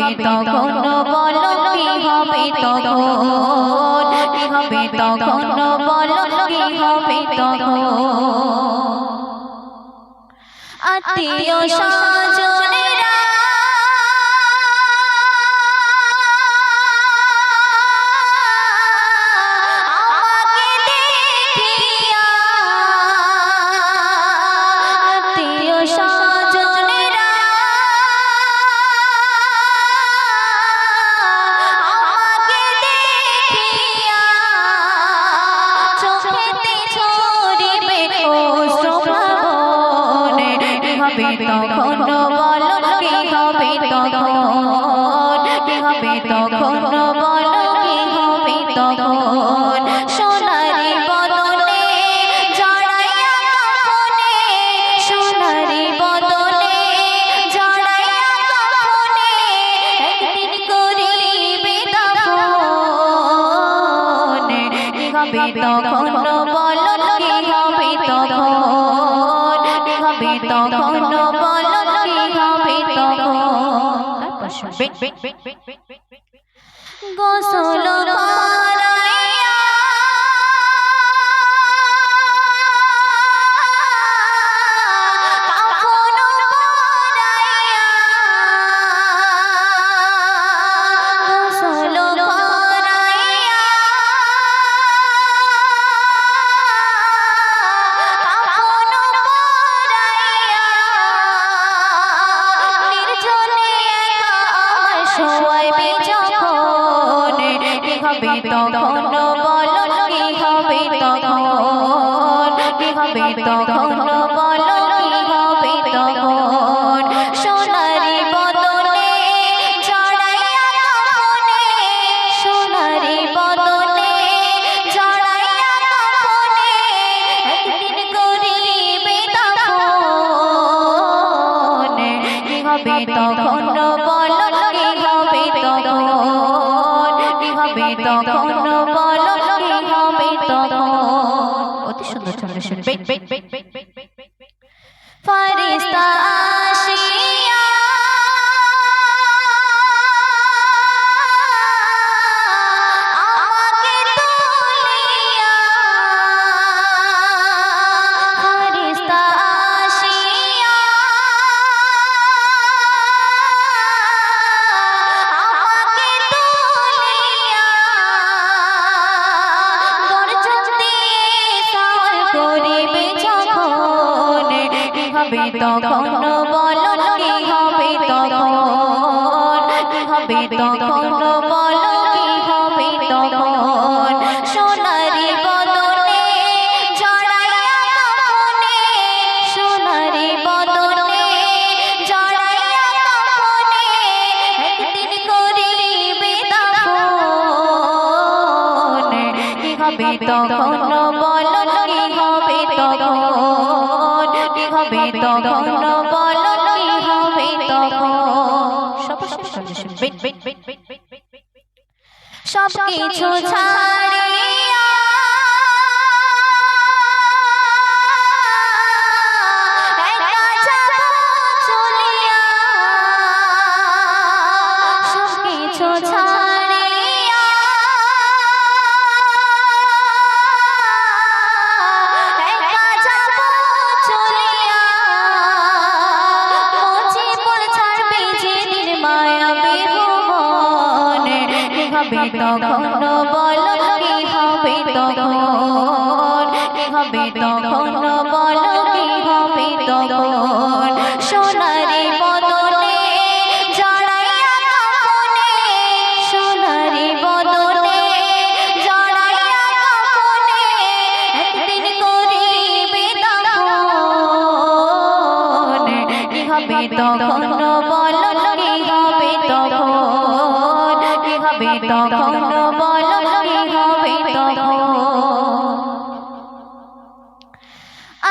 হবে তখন বলো কি হবে তখন? কি হবে তখন বলো কি হবে তখন? আত্মীয় স্বজনেরা তখন বলো কি হবে তখন সোনারি বদনে, জড়াইয়া কাফনে সোনারি বদনে, জড়াইয়া কাফনে একদিন করিবে দাফন কি হবে তখন বলো কি হবে তখন কি হবে তখন বলো কি হবে তখন তারপর শুনবে গোসল হবে তখন বলো কি হবে তখন? হবে তখন বলো কি হবে তখন? সোনারি বদনে জড়াইয়া সোনারি বদনে জড়াইয়া করিবে দাফন কি হবে তখন বলো তখন বলো কি হবে তখন। সব কিছু ছাড়িয়া হবে তখন বলো কি হবে তখন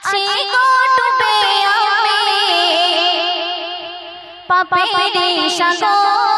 আছে ডুবে আমি পাপের সাগর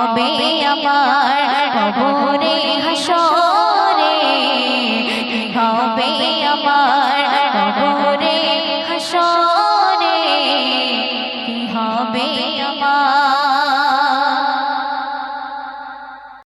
হবে আমার কবরে হাসর।